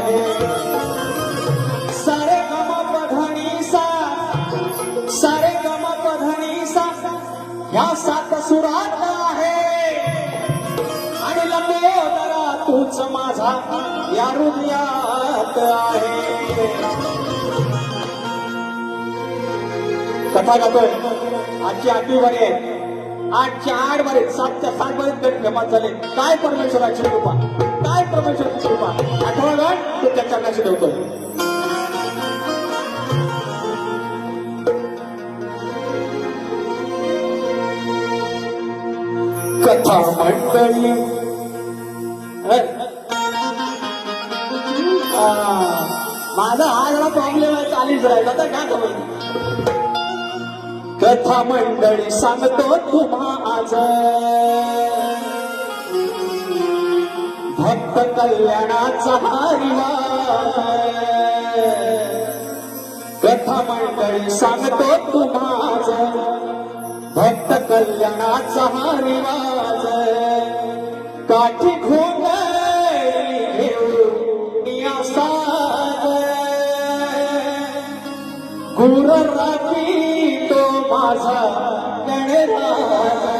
आहे. सारे गम पधणी सा सारे गम सा सात सुरात आहे. आणि लंबोदरा तूच माझा या हृदयात आहे. कथा गातोय. आजची आठवी वरे आठच्या आठ बरे सातच्या सात बरे गट जमा झाले. काय परमेश्वराची कृपा? काय परमेश्वराची कृपा? आठवा गट त्या चरणाशी ठेवतो कथा मंडळी माझा हा जरा प्रॉब्लेम आहे चालीच राहिला तर काय खबर? कथा मंडळी सांगतो तुम्हा आज. भक्त कल्याणाचा हा कथा मंडळी सांगतो तुम्हाच भक्त कल्याणाचा हा रिवाज काठी घोंड घेऊन गुर राखी तो माझा गणराज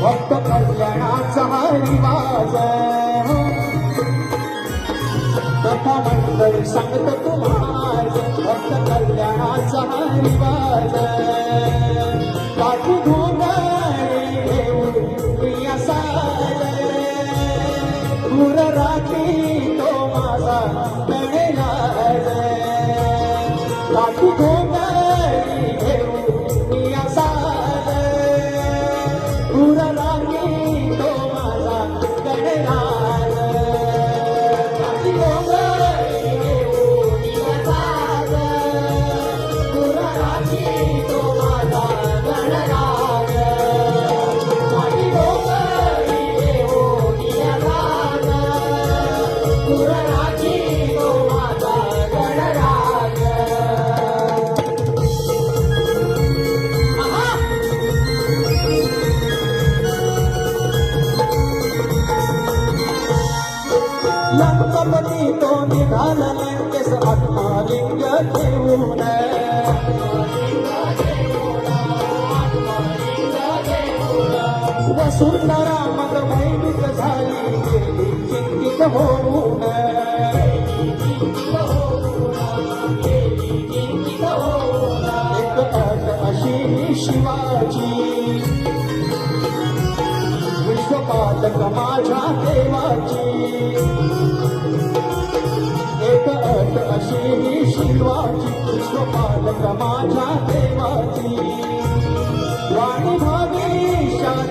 भक्त कल्याणाचा हा रिवाज कथा मंडळी सांगत तुम्हाला भक्त कल्याणाचा हा रिवाज काठी घोंगडी घेऊन प्रिया तो माझा गणेला काठी घोंगडी लंकपती तो निघाला लंकेस आत्मालिंग घेऊन सुंदरा मग भयभीत झाली. चिंतित होऊन एक अट अशी शिवाची विश्वपालक माझ्या देवाची. एक अट अशी शिवाची विश्वपालक माझ्या देवाची. वाणी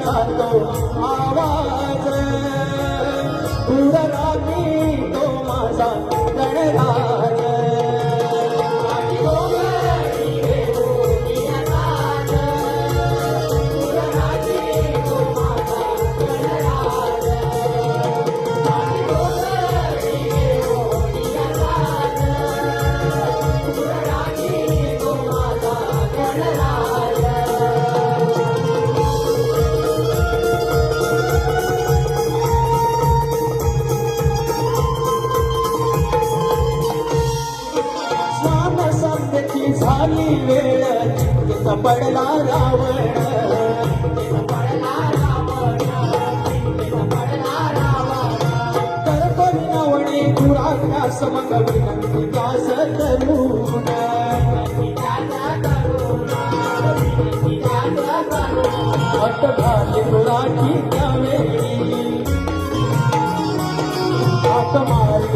भावेशाचा आवाज. दूर तो माझा आली वेळ चिंतेत पडला रावण करतो विनवणी दुराज्ञास मग विनंती दास करून. अट घाली गुराची त्यावेळी. मार्ग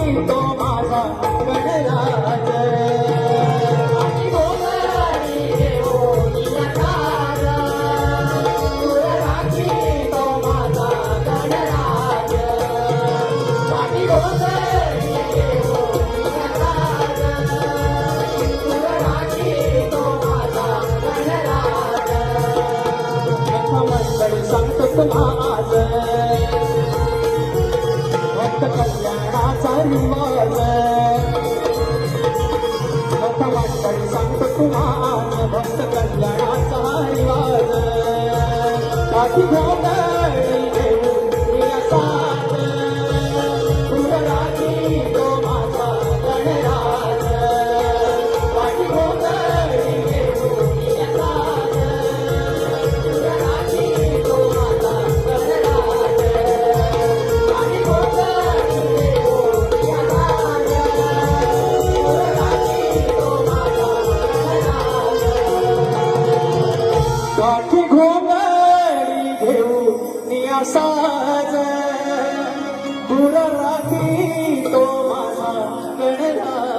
लाज भक्त कल्याणाचा निवाज भक्त वाटणी सांगतो तुम्हाला भक्त कल्याणाचा निवाज साजा पुरा राखी तो माझा गणला